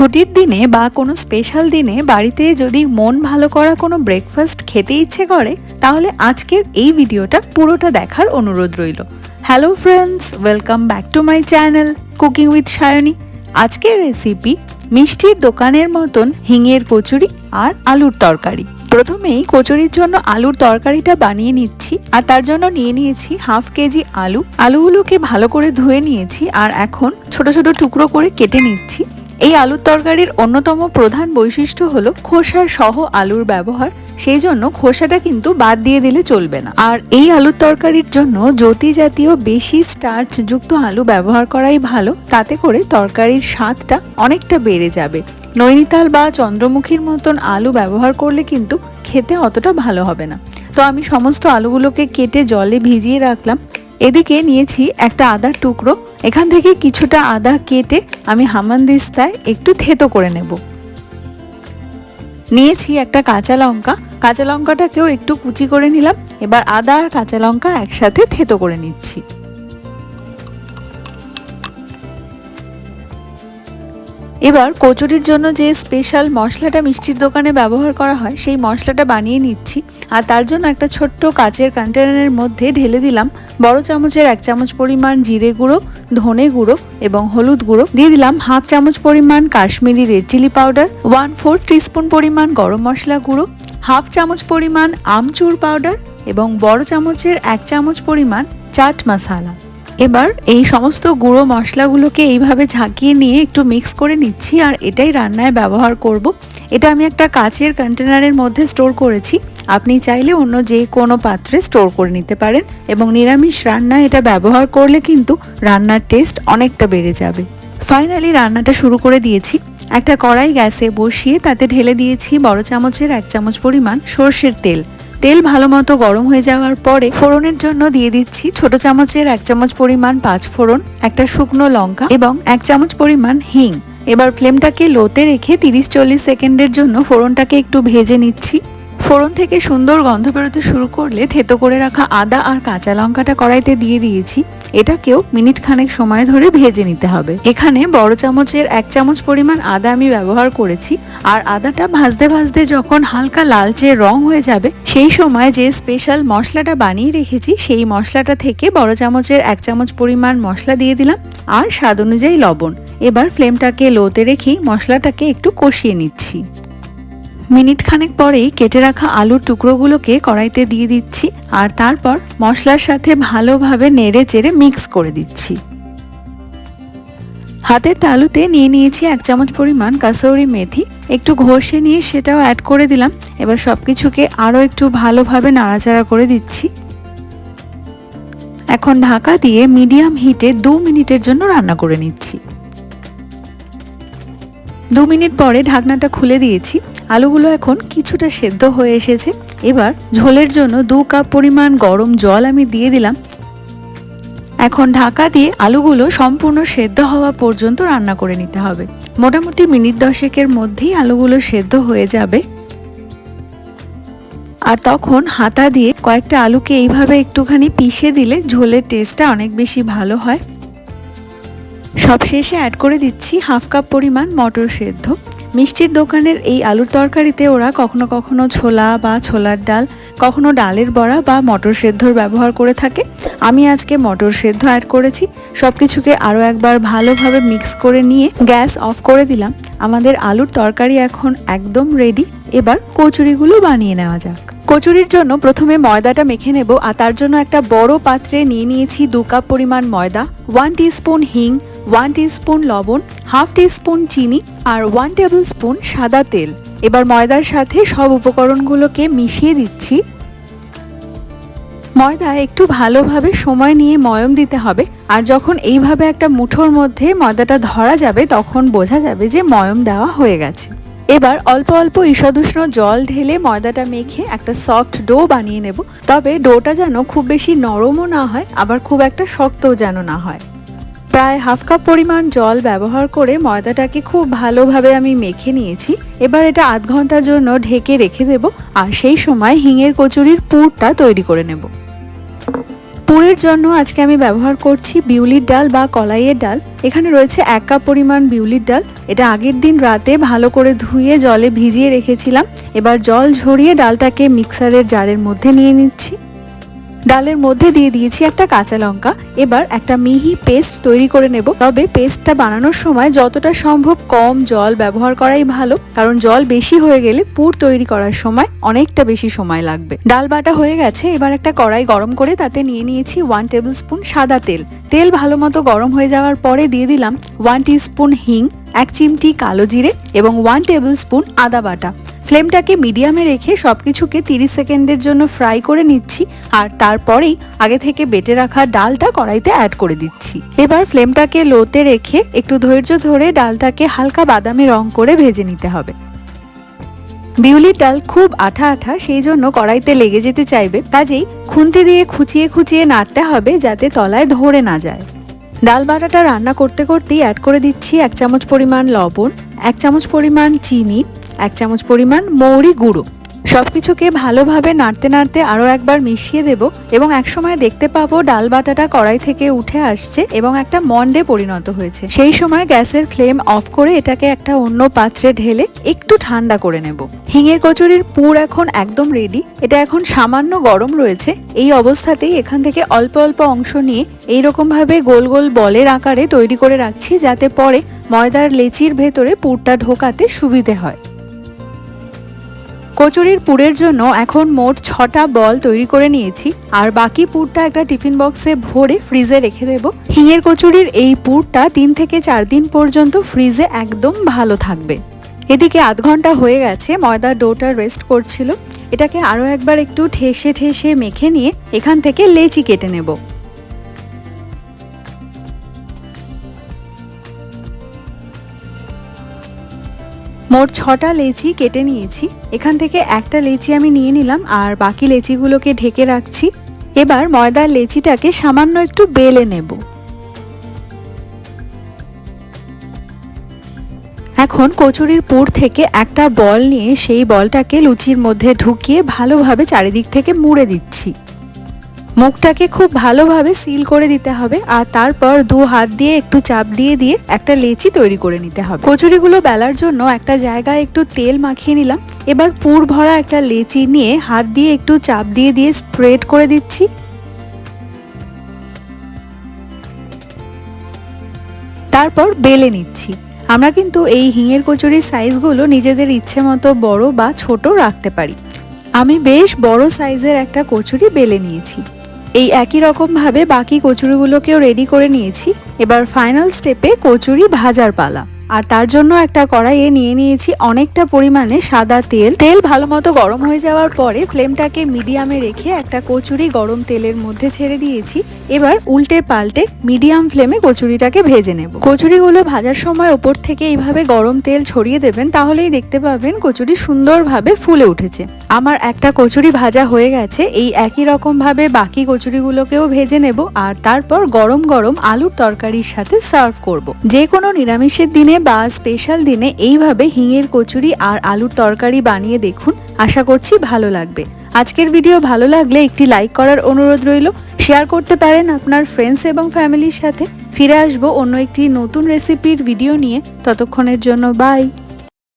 ছুটির দিনে বা কোনো স্পেশাল দিনে বাড়িতে যদি মন ভালো করা কোনো ব্রেকফাস্ট খেতে ইচ্ছে করে, তাহলে আজকের এই ভিডিওটা পুরোটা দেখার অনুরোধ রইল। Hello friends welcome back to my channel cooking with Sayani আজকের রেসিপি মিষ্টির দোকানের মতন হিঙের কচুরি আর আলুর তরকারি। প্রথমেই কচুরির জন্য আলুর তরকারিটা বানিয়ে নিচ্ছি, আর তার জন্য নিয়ে নিয়েছি হাফ কেজি আলু। আলুগুলোকে ভালো করে ধুয়ে নিয়েছি, আর এখন ছোট ছোট টুকরো করে কেটে নিচ্ছি। এই আলুর তরকারির অন্যতম প্রধান বৈশিষ্ট্য হলো খোসা সহ আলুর ব্যবহার। সেই জন্য খোসাটা কিন্তু বাদ দিয়ে দিলে চলবে না। আর এই আলুর তরকারির জন্য জ্যোতি জাতীয় বেশি স্টার্চ যুক্ত আলু ব্যবহার করাই ভালো। তাতে করে তরকারির স্বাদটা অনেকটা বেড়ে যাবে। নৈনিতাল বা চন্দ্রমুখীর মতন আলু ব্যবহার করলে কিন্তু খেতে অতটা ভালো হবে না। তো আমি সমস্ত আলুগুলোকে কেটে জলে ভিজিয়ে রাখলাম। এদিকে নিয়েছি একটা আদার টুকরো। এখান থেকে কিছুটা আদা কেটে আমি হামানদিস্তায় একটু থেতো করে নেব। নিয়েছি একটা কাঁচা লঙ্কা। কাঁচা লঙ্কাটাকেও একটু কুচি করে নিলাম। এবার আদা আর কাঁচা লঙ্কা একসাথে থেতো করে নিচ্ছি। এবার কচুরির জন্য যে স্পেশাল মশলাটা মিষ্টির দোকানে ব্যবহার করা হয়, সেই মশলাটা বানিয়ে নিচ্ছি। আর তার জন্য একটা ছোট্ট কাচের কন্টেনারের মধ্যে ঢেলে দিলাম। বড় চামচের এক চামচ পরিমাণ জিরে গুঁড়ো, ধনে গুঁড়ো এবং হলুদ গুঁড়ো। দিয়ে দিলাম হাফ চামচ পরিমাণ Kashmiri red chilli powder one fourth teaspoon পরিমাণ গরম মশলা গুঁড়ো, হাফ চামচ পরিমাণ আমচুর পাউডার এবং বড় চামচের এক চামচ পরিমাণ চাট মশালা। এবার এই সমস্ত গুঁড়ো মশলাগুলোকে এইভাবে ঝাঁকিয়ে নিয়ে একটু মিক্স করে নিচ্ছি আর এটাই রান্নায় ব্যবহার করব। এটা আমি একটা কাচের কন্টেনারের মধ্যে স্টোর করেছি। আপনি চাইলে অন্য যে কোনো পাত্রে স্টোর করে নিতে পারেন এবং নিরামিষ রান্নায় এটা ব্যবহার করলে কিন্তু রান্নার টেস্ট অনেকটা বেড়ে যাবে। ফাইনালি রান্নাটা শুরু করে দিয়েছি। একটা কড়াই গ্যাসে বসিয়ে তাতে ঢেলে দিয়েছি বড় চামচের এক চামচ পরিমাণ সর্ষের তেল। তেল ভালো মতো গরম হয়ে যাওয়ার পরে ফোড়নের জন্য দিয়ে দিচ্ছি ছোট চামচের এক চামচ পরিমাণ পাঁচ ফোড়ন, একটা শুকনো লঙ্কা এবং এক চামচ পরিমাণ হিং। এবার ফ্লেমটাকে লোতে রেখে তিরিশ চল্লিশ সেকেন্ডের জন্য ফোড়নটাকে একটু ভেজে নিচ্ছি। ফোড়ন থেকে সুন্দর গন্ধ বেরোতে শুরু করলে থেতো করে রাখা আদা আর কাঁচা লঙ্কাটা কড়াইতে দিয়ে দিয়েছি। এটাকেও মিনিট খানেক সময় ধরে ভেজে নিতে হবে। এখানে বড় চামচের এক চামচ পরিমাণ আদা আমি ব্যবহার করেছি। আর আদাটা ভাজতে ভাজতে যখন হালকা লালচে রং হয়ে যাবে, সেই সময় যে স্পেশাল মশলাটা বানিয়ে রেখেছি, সেই মশলাটা থেকে বড় চামচের এক চামচ পরিমাণ মশলা দিয়ে দিলাম আর স্বাদ অনুযায়ী লবণ। এবার ফ্লেমটাকে লোতে রেখেই মশলাটাকে একটু কষিয়ে নিচ্ছি। মিনিট খানেক পরেই কেটে রাখা আলুর টুকরোগুলোকে কড়াইতে দিয়ে দিচ্ছি আর তারপর মশলার সাথে ভালোভাবে নেড়ে চেড়ে মিক্স করে দিচ্ছি। হাতের তালুতে নিয়ে নিয়েছি এক চামচ পরিমাণ কাসৌরি মেথি। একটু ঘষে নিয়ে সেটাও অ্যাড করে দিলাম। এবার সব কিছুকে আরও একটু ভালোভাবে নাড়াচাড়া করে দিচ্ছি। এখন ঢাকা দিয়ে মিডিয়াম হিটে দু মিনিটের জন্য রান্না করে নিচ্ছি। দু মিনিট পরে ঢাকনাটা খুলে দিয়েছি। আলুগুলো এখন কিছুটা সেদ্ধ হয়ে এসেছে। এবার ঝোলের জন্য দু কাপ পরিমাণ গরম জল আমি দিয়ে দিলাম। এখন ঢাকা দিয়ে আলুগুলো সম্পূর্ণ সেদ্ধ হওয়া পর্যন্ত রান্না করে নিতে হবে। মোটামুটি মিনিট দশেকের মধ্যেই আলুগুলো সেদ্ধ হয়ে যাবে। আর তখন হাতা দিয়ে কয়েকটা আলুকে এইভাবে একটুখানি পিষে দিলে ঝোলের টেস্টটা অনেক বেশি ভালো হয়। সব শেষে অ্যাড করে দিচ্ছি হাফ কাপ পরিমাণ মটর সেদ্ধ। মিষ্টির দোকানের এই আলুর তরকারিতে ওরা কখনো কখনো ছোলা বা ছোলার ডাল, কখনো ডালের বড়া বা মটর সেদ্ধর ব্যবহার করে থাকে। আমি আজকে মটর সেদ্ধ অ্যাড করেছি। সব কিছুকে আরও একবার ভালোভাবে মিক্স করে নিয়ে গ্যাস অফ করে দিলাম। আমাদের আলুর তরকারি এখন একদম রেডি এবার কচুরিগুলো বানিয়ে নেওয়া যাক। কচুরির জন্য প্রথমে ময়দাটা মেখে নেব, আর তার জন্য একটা বড় পাত্রে নিয়ে নিয়েছি দু কাপ পরিমাণ ময়দা ওয়ান স্পুন হিং ওয়ান স্পুন লবণ হাফ স্পুন চিনি আর ওয়ান টেবিল স্পুন সাদা তেল। এবার ময়দার সাথে সব উপকরণগুলোকে মিশিয়ে দিচ্ছি। ময়দা একটু ভালোভাবে সময় নিয়ে ময়ম দিতে হবে আর যখন এইভাবে একটা মুঠোর মধ্যে ময়দাটা ধরা যাবে তখন বোঝা যাবে যে ময়ম দেওয়া হয়ে গেছে। এবার অল্প অল্প ঈষদুষ্ণ জল ঢেলে ময়দাটা মেখে একটা সফট ডো বানিয়ে নেব। তবে ডোটা যেন খুব বেশি নরমও না হয়, আবার খুব একটা শক্তও যেন না হয়। প্রায় হাফ কাপ পরিমাণ জল ব্যবহার করে ময়দাটাকে খুব ভালোভাবে আমি মেখে নিয়েছি। এবার এটা আধ ঘণ্টার জন্য ঢেকে রেখে দেব আর সেই সময় হিঙের কচুরির পুরটা তৈরি করে নেব। পুরের জন্য আজকে আমি ব্যবহার করছি বিউলির ডাল বা কলাইয়ের ডাল। এখানে রয়েছে এক কাপ পরিমাণ বিউলির ডাল। এটা আগের দিন রাতে ভালো করে ধুয়ে জলে ভিজিয়ে রেখেছিলাম। এবার জল ঝরিয়ে ডালটাকে মিক্সারের জারের মধ্যে নিয়ে নিচ্ছি। ডালের মধ্যে দিয়ে দিয়েছি একটা কাঁচা লঙ্কা। এবার একটা মিহি পেস্ট তৈরি করে নেব। তবে পেস্টটা বানানোর সময় যতটা সম্ভব কম জল ব্যবহার করাই ভালো, কারণ জল বেশি হয়ে গেলে পুর তৈরি করার সময় অনেকটা বেশি সময় লাগবে। ডাল বাটা হয়ে গেছে, এবার একটা কড়াই গরম করে তাতে নিয়ে নিয়েছি ওয়ান টেবিল স্পুন সাদা তেল। তেল ভালো মতো গরম হয়ে যাওয়ার পরে দিয়ে দিলাম ওয়ান স্পুন হিং, এক চিমটি কালো জিরে এবং ওয়ান টেবিল স্পুন আদা বাটা। ফ্লেমটাকে মিডিয়ামে রেখে সব কিছুকে তিরিশ সেকেন্ডের জন্য ফ্রাই করে নিচ্ছি আর তারপরেই আগে থেকে বেটে রাখা ডালটা কড়াইতে অ্যাড করে দিচ্ছি। এবার ফ্লেমটাকে লোতে রেখে একটু ধৈর্য ধরে ডালটাকে হালকা বাদামি রং করে ভেজে নিতে হবে। বিউলির ডাল খুব আঠা আঠা, সেই জন্য কড়াইতে লেগে যেতে চাইবে, কাজেই খুন্তি দিয়ে খুচিয়ে খুচিয়ে নাড়তে হবে যাতে তলায় ধরে না যায়। ডাল বাটাটা রান্না করতে করতেই অ্যাড করে দিচ্ছি এক চামচ পরিমাণ লবণ, এক চামচ পরিমাণ চিনি, এক চামচ পরিমাণ মৌরি গুঁড়ো। সব কিছুকে ভালোভাবে নাড়তে নাড়তে আরও একবার মিশিয়ে দেব এবং একসময় দেখতে পাবো ডাল বাটাটা কড়াই থেকে উঠে আসছে এবং একটা মন্ডে পরিণত হয়েছে। সেই সময় গ্যাসের ফ্লেম অফ করে এটাকে একটা অন্য পাত্রে ঢেলে একটু ঠান্ডা করে নেব। হিঙের কচুরির পুর এখন একদম রেডি এটা এখন সামান্য গরম রয়েছে। এই অবস্থাতেই এখান থেকে অল্প অল্প অংশ নিয়ে এইরকমভাবে গোল গোল বলের আকারে তৈরি করে রাখছি যাতে পরে ময়দার লেচির ভেতরে পুরটা ঢোকাতে সুবিধে হয়। কচুরির পুরের জন্য এখন মোট ছটা বল তৈরি করে নিয়েছি। আর বাকি পুরটা একটা টিফিন বক্সে ভরে ফ্রিজে রেখে দেব। হিঙের কচুরির এই পুরটা তিন থেকে চার দিন পর্যন্ত ফ্রিজে একদম ভালো থাকবে। এদিকে আধ ঘণ্টা হয়ে গেছে, ময়দার ডোটা রেস্ট করছিল। এটাকে আরও একবার একটু ঠেসে ঠেসে মেখে নিয়ে এখান থেকে লেচি কেটে নেব। মোট ছটা লেচি কেটে নিয়েছি। এখান থেকে একটা লেচি আমি নিয়ে নিলাম আর বাকি লেচিগুলোকে ঢেকে রাখছি। এবার ময়দার লেচিটাকে সামান্য একটু বেলে নেব। এখন কচুরির পুর থেকে একটা বল নিয়ে সেই বলটাকে লুচির মধ্যে ঢুকিয়ে ভালোভাবে চারিদিক থেকে মুড়ে দিচ্ছি। মুখটাকে খুব ভালোভাবে সিল করে দিতে হবে আর তারপর দু হাত দিয়ে একটু চাপ দিয়ে দিয়ে একটা লেচি তৈরি করে নিতে হবে। কচুরিগুলো বেলার জন্য একটা জায়গায় একটু তেল মাখিয়ে নিলাম। এবার পুর ভরা একটা লেচি নিয়ে হাত দিয়ে একটু চাপ দিয়ে দিয়ে স্প্রেড করে দিচ্ছি। তারপর বেলে নিচ্ছি। আমরা কিন্তু এই হিঙের কচুরির সাইজগুলো নিজেদের ইচ্ছে মতো বড় বা ছোট রাখতে পারি। আমি বেশ বড় সাইজের একটা কচুরি বেলে নিয়েছি। এই একই রকমভাবে বাকি কচুরিগুলোকেও রেডি করে নিয়েছি। এবার ফাইনাল স্টেপে কচুরি ভাজার পালা। আর তার জন্য একটা কড়াইয়ে নিয়ে নিয়েছি অনেকটা পরিমাণে সাদা তেল। তেল ভালো মতো গরম হয়ে যাওয়ার পরে ফ্লেমটাকে মিডিয়ামে রেখে একটা কচুরি গরম তেলের মধ্যে ছেড়ে দিয়েছি। এবার উল্টে পাল্টে মিডিয়াম ফ্লেমে কচুরিটাকে ভেজে নেব। কচুরিগুলো ভাজার সময় ওপর থেকে এইভাবে গরম তেল ছড়িয়ে দেবেন, তাহলেই দেখতে পাবেন কচুরি সুন্দরভাবে ফুলে উঠেছে। আমার একটা কচুরি ভাজা হয়ে গেছে, এই একই রকম ভাবে বাকি কচুরিগুলোকেও ভেজে নেব আর তারপর গরম গরম আলুর তরকারির সাথে সার্ভ করব। যে কোনো নিরামিষের দিনে বা স্পেশাল দিনে এইভাবে হিঙের কচুরি আর আলুর তরকারি বানিয়ে দেখুন। আশা করছি ভালো লাগবে। আজকের ভিডিও ভালো লাগলে একটি লাইক করার অনুরোধ রইল। শেয়ার করতে পারেন আপনার ফ্রেন্ডস এবং ফ্যামিলির সাথে। ফিরে আসব অন্য একটি নতুন রেসিপির ভিডিও নিয়ে। ততক্ষণের জন্য বাই